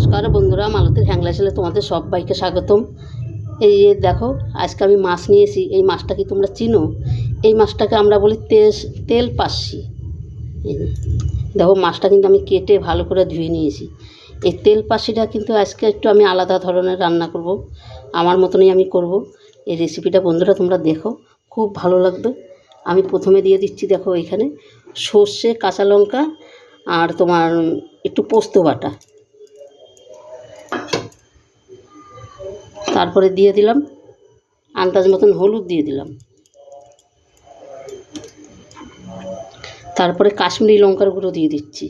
নমস্কার বন্ধুরা, মালতীর হ্যাংলা ছেলে তোমাদের সবাইকে স্বাগতম। এই দেখো, আজকে আমি মাছ নিয়েছি, এই মাছটা কি তোমরা চিনো? এই মাছটাকে আমরা বলি তেল তেল পাচ্ছি দেখো মাছটা কিন্তু আমি কেটে ভালো করে ধুয়ে নিয়েছি। এই তেল পাশিটা কিন্তু আজকে একটু আমি আলাদা ধরনের রান্না করব, আমার মতনই আমি করব। এই রেসিপিটা বন্ধুরা তোমরা দেখো, খুব ভালো লাগবে। আমি প্রথমে দিয়ে দিচ্ছি দেখো এখানে সর্ষে, কাঁচা লঙ্কা আর তোমার একটু পোস্ত বাটা। তারপরে দিয়ে দিলাম। আন্দাজ মতন হলুদ দিয়ে দিলাম। তারপরে কাশ্মীরি লঙ্কার গুঁড়ো দিয়ে দিচ্ছি।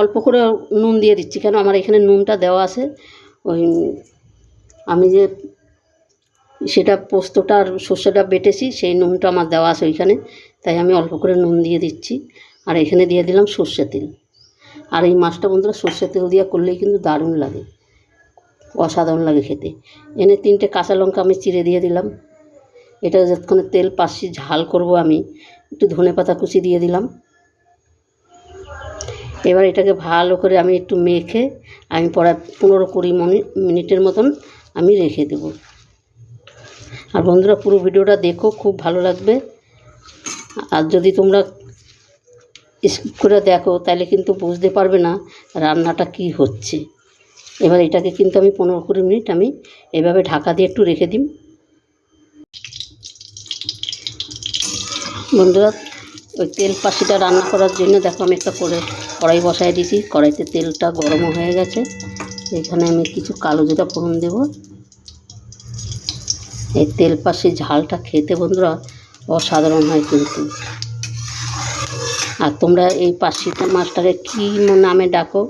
অল্প করে নুন দিয়ে দিচ্ছি, কেন আমার এখানে নুনটা দেওয়া আছে। ওই আমি যে সেটা পোস্তটা আর সর্ষেটা বেটেছি, সেই নুনটা আমার দেওয়া আছে ওইখানে, তাই আমি অল্প করে নুন দিয়ে দিচ্ছি। আর এখানে দিয়ে দিলাম সর্ষে তেল। আর এই মাছটা বন্ধুরা সর্ষের তেল দিয়ে করলেই কিন্তু দারুণ লাগে। অসাধারণ লাগে খেতে। এনে তিনটে কাঁচা লঙ্কা আমি চিড়ে দিয়ে দিলাম। এটা যতক্ষণে তেল পাশি ঝাল করব আমি। একটু ধনে পাতা কুচি দিয়ে দিলাম। এবার এটাকে ভালো করে আমি একটু মেখে আমি পড়া পনেরো কুড়ি মিনিট মিনিটের মতন আমি রেখে দেবো। আর বন্ধুরা পুরো ভিডিওটা দেখো, খুব ভালো লাগবে। আর যদি তোমরা স্কিপ করে দেখো, তাহলে কিন্তু বুঝতে পারবে না রান্নাটা কি হচ্ছে। এবার এটাকে কিন্তু আমি পনেরো কুড়ি মিনিট আমি এভাবে ঢাকা দিয়ে একটু রেখে দিই। বন্ধুরা, ওই তেল পাশিটা রান্না করার জন্য দেখো, আমি একটা করে কড়াই বসাই দিয়েছি। কড়াইতে তেলটা গরমও হয়ে গেছে। এখানে আমি কিছু কালো জিরা ফোড়ন দেবো। এই তেল পাশি ঝালটা খেতে বন্ধুরা অসাধারণ হয় কিন্তু। আর তোমরা এই পার্শিটা মাছটাকে কী নামে ডাকো,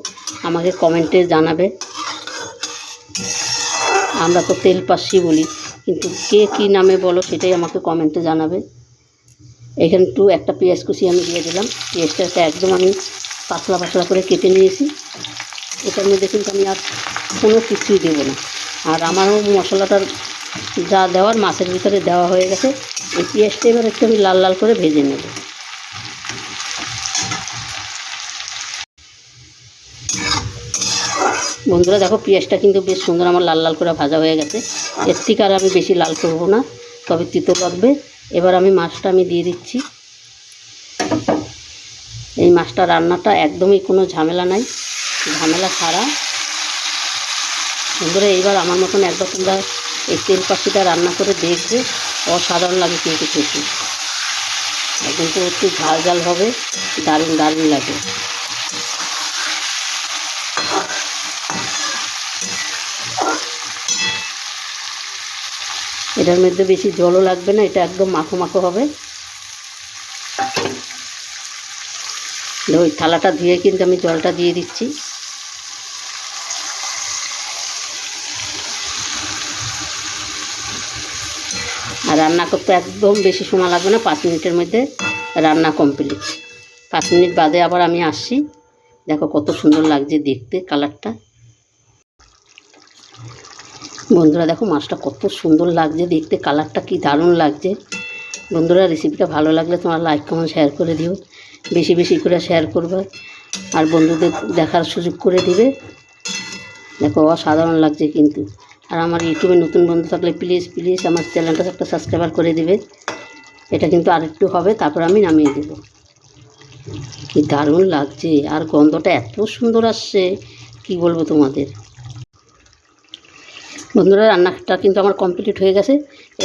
আমাকে কমেন্টে জানাবে। আমরা তো তেল পার্শি বলি, কিন্তু কে কী নামে বলো সেটাই আমাকে কমেন্টে জানাবে। এখানে একটু একটা পেঁয়াজ কুচি আমি দিয়ে দিলাম, পেঁয়াজটাকে একদম আমি পাতলা পাতলা করে কেটে নিয়েছি। এটার মধ্যে কিন্তু আমি আর কোনো কিছুই দেবো না। আর আমারও মশলাটার যা দেওয়ার, মাছের ভিতরে দেওয়া হয়ে গেছে, এই পেঁয়াজটা এবার একটু আমি লাল লাল করে ভেজে নেব। বন্ধুরা দেখো পেঁয়াজটা কিন্তু বেশ সুন্দর আমার লাল লাল করে ভাজা হয়ে গেছে। এর থেকে আর আমি বেশি লাল করব না, তবে তিতো লাগবে। এবার আমি মাছটা আমি দিয়ে দিচ্ছি। এই মাছটা রান্নাটা একদমই কোনো ঝামেলা নাই, ঝামেলা ছাড়া। বন্ধুরা এইবার আমার মতন একবার তোমরা এই তেল পাখিটা রান্না করে দেখবে, অসাধারণ লাগে কিন্তু খেতে। একদম একটু ঝাল ঝাল হবে, দারুণ দারুণ লাগে। এটার মধ্যে বেশি জলও লাগবে না, এটা একদম মাখো মাখো হবে। ওই থালাটা ধুয়ে কিন্তু আমি জলটা দিয়ে দিচ্ছি। আর রান্না করতে একদম বেশি সময় লাগবে না, পাঁচ মিনিটের মধ্যে রান্না কমপ্লিট। পাঁচ মিনিট বাদে আবার আমি আসছি। দেখো কত সুন্দর লাগছে দেখতে, কালারটা। বন্ধুরা দেখো মাছটা কত সুন্দর লাগছে, দেখতে কালারটা কি দারুণ লাগছে। বন্ধুরা রেসিপিটা ভালো লাগলে তোমরা লাইক কমেন্ট শেয়ার করে দিও। বেশি বেশি করে শেয়ার করবে। আর বন্ধুদের দেখার সুযোগ করে দিবে। দেখো অসাধারণ লাগছে কিন্তু। আর আমার ইউটিউবে নতুন বন্ধু থাকলে প্লিজ প্লিজ আমার চ্যানেলটা একটা সাবস্ক্রাইবার করে দিবে। এটা কিন্তু আরেকটু হবে, তারপর আমি নামিয়ে দেব। কি দারুণ লাগছে। আর গন্ধটা এত সুন্দর আসছে। কি বলব তোমাদের? বন্ধুরা রান্নাটা কিন্তু আমার কমপ্লিট হয়ে গেছে।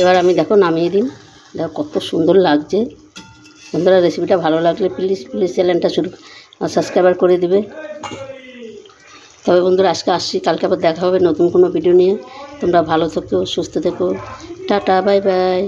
এবার আমি দেখো নামিয়ে দিন দেখো কত সুন্দর লাগছে। বন্ধুরা রেসিপিটা ভালো লাগলে প্লিজ প্লিজ চ্যানেলটা শুরু সাবস্ক্রাইবার করে দিবে। তবে বন্ধুরা, আজকে আসছি, কালকে আবার দেখা হবে নতুন কোনো ভিডিও নিয়ে। তোমরা ভালো থেকো, সুস্থ থেকো। Tata bye bye